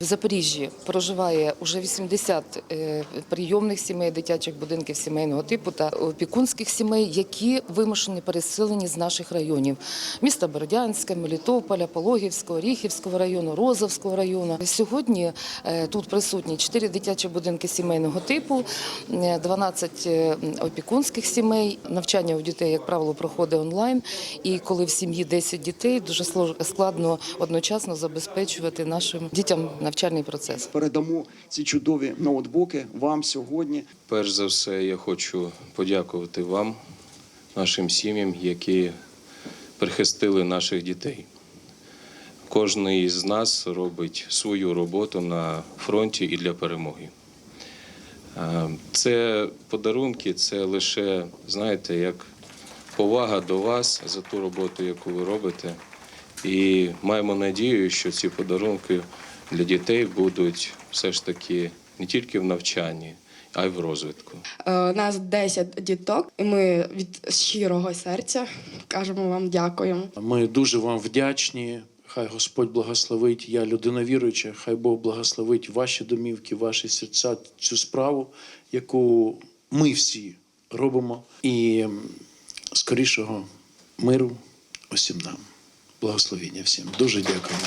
В Запоріжжі проживає уже 80 е, прийомних сімей, дитячих будинків сімейного типу та опікунських сімей, які вимушені переселені з наших районів міста Бородянська, Мелітополя, Пологівського, Оріхівського району, Розовського району. Сьогодні е, тут присутні 4 дитячі будинки сімейного типу, е, 12 е, опікунських сімей. Навчання у дітей, як правило, проходить онлайн. І коли в сім'ї 10 дітей, дуже складно одночасно забезпечувати нашим дітям навчальний процес. Передамо ці чудові ноутбуки вам сьогодні. Перш за все, я хочу подякувати вам, нашим сім'ям, які прихистили наших дітей. Кожен із нас робить свою роботу на фронті і для перемоги. Це подарунки, це лише, знаєте, як повага до вас за ту роботу, яку ви робите. І маємо надію, що ці подарунки для дітей будуть все ж таки не тільки в навчанні, а й в розвитку. Е, Нас 10 діток, і ми від щирого серця кажемо вам дякуємо. Ми дуже вам вдячні. Хай Господь благословить. Я людина віруюча, хай Бог благословить ваші домівки, ваші серця, цю справу, яку ми всі робимо. І скорішого миру усім нам. Благословення всім. Дуже дякую.